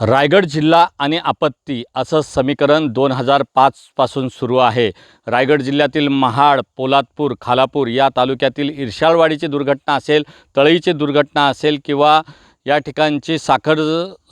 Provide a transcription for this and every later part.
रायगड जिल्हा आणि आपत्ती असं समीकरण दोन हजार पाचपासून सुरू आहे. रायगड जिल्ह्यातील महाड पोलादपूर खालापूर या तालुक्यातील इर्शाळवाडीची दुर्घटना असेल तळईची दुर्घटना असेल किंवा या ठिकाणची साखर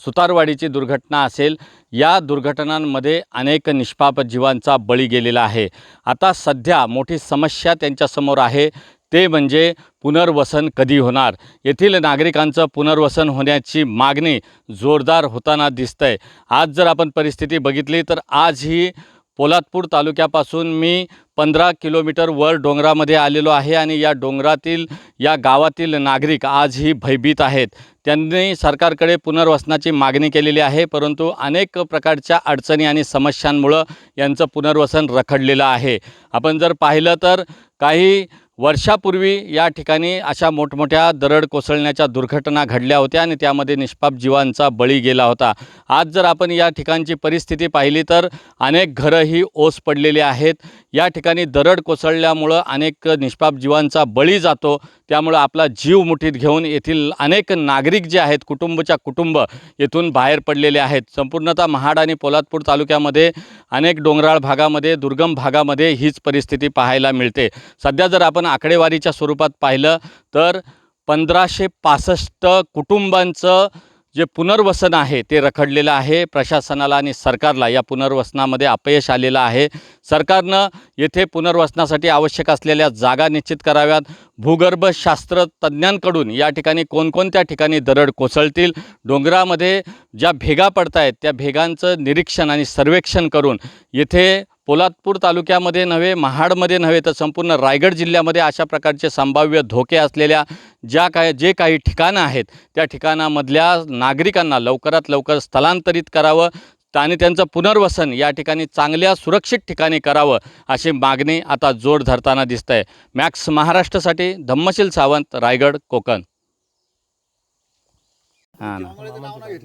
सुतारवाडीची दुर्घटना असेल या दुर्घटनांमध्ये अनेक निष्पाप जीवांचा बळी गेलेला आहे. आता सध्या मोठी समस्या त्यांच्यासमोर आहे. ते म्हणजे पुनर्वसन कधी होणार? येथील नागरिकांचं पुनर्वसन होण्याची मागणी जोरदार होताना दिसतंय. आज जर आपण परिस्थिती बघितली तर आज ही पोलादपूर तालुक्यापासून मी पंधरा किलोमीटर वर डोंगरामध्ये आलेलो आहे आणि या डोंगरातील या गावातील नागरिक आजही भयभीत आहेत. त्यांनी सरकारकडे पुनर्वसनाची मागणी केलेली आहे परंतु अनेक प्रकारच्या अडचणी आणि समस्यांमुळं यांचं पुनर्वसन रखडलेलं आहे. आपण जर पाहिलं तर काही वर्षापूर्वी या ठिकाणी अशा मोठमोठ्या दरड कोसळण्याच्या दुर्घटना घडल्या होत्या आणि त्यामध्ये निष्पाप जीवांचा बळी गेला होता. आज जर आपण या ठिकाणची परिस्थिती पाहिली तर अनेक घरं ही ओस पडलेली आहेत. या ठिकाणी दरड कोसळल्यामुळं अनेक निष्पाप जीवांचा बळी जातो. त्यामुळं आपला जीव मुठीत घेऊन येथील अनेक नागरिक जे आहेत कुटुंबच्या कुटुंब येथून बाहेर पडलेले आहेत. संपूर्णतः महाड आणि पोलादपूर तालुक्यामध्ये अनेक डोंगराळ भागामध्ये दुर्गम भागामध्ये हीच परिस्थिती पाहायला मिळते. सध्या जर आपण आकडेवारीच्या स्वरूपात पाहिलं तर पंधराशे पासष्ट कुटुंबांचं जे पुनर्वसन आहे ते रखडलेलं आहे. प्रशासनाला आणि सरकारला या पुनर्वसनामध्ये अपयश आलेलं आहे. सरकारनं येथे पुनर्वसनासाठी आवश्यक असलेल्या जागा निश्चित कराव्यात. भूगर्भशास्त्र तज्ज्ञांकडून या ठिकाणी कोणकोणत्या ठिकाणी दरड कोसळतील? डोंगरामध्ये ज्या भेगा पडत आहेत त्या भेगांचं निरीक्षण आणि सर्वेक्षण करून येथे पोलादपूर तालुक्यामध्ये नव्हे महाडमध्ये नव्हे तर संपूर्ण रायगड जिल्ह्यामध्ये अशा प्रकारचे संभाव्य धोके असलेल्या ज्या काय जे काही ठिकाणं आहेत त्या ठिकाणामधल्या नागरिकांना लवकरात लवकर स्थलांतरित करावं आणि त्यांचं पुनर्वसन या ठिकाणी चांगल्या सुरक्षित ठिकाणी करावं अशी मागणी आता जोर धरताना दिसत आहे मॅक्स महाराष्ट्रासाठी धम्मशील सावंत रायगड कोकण. हां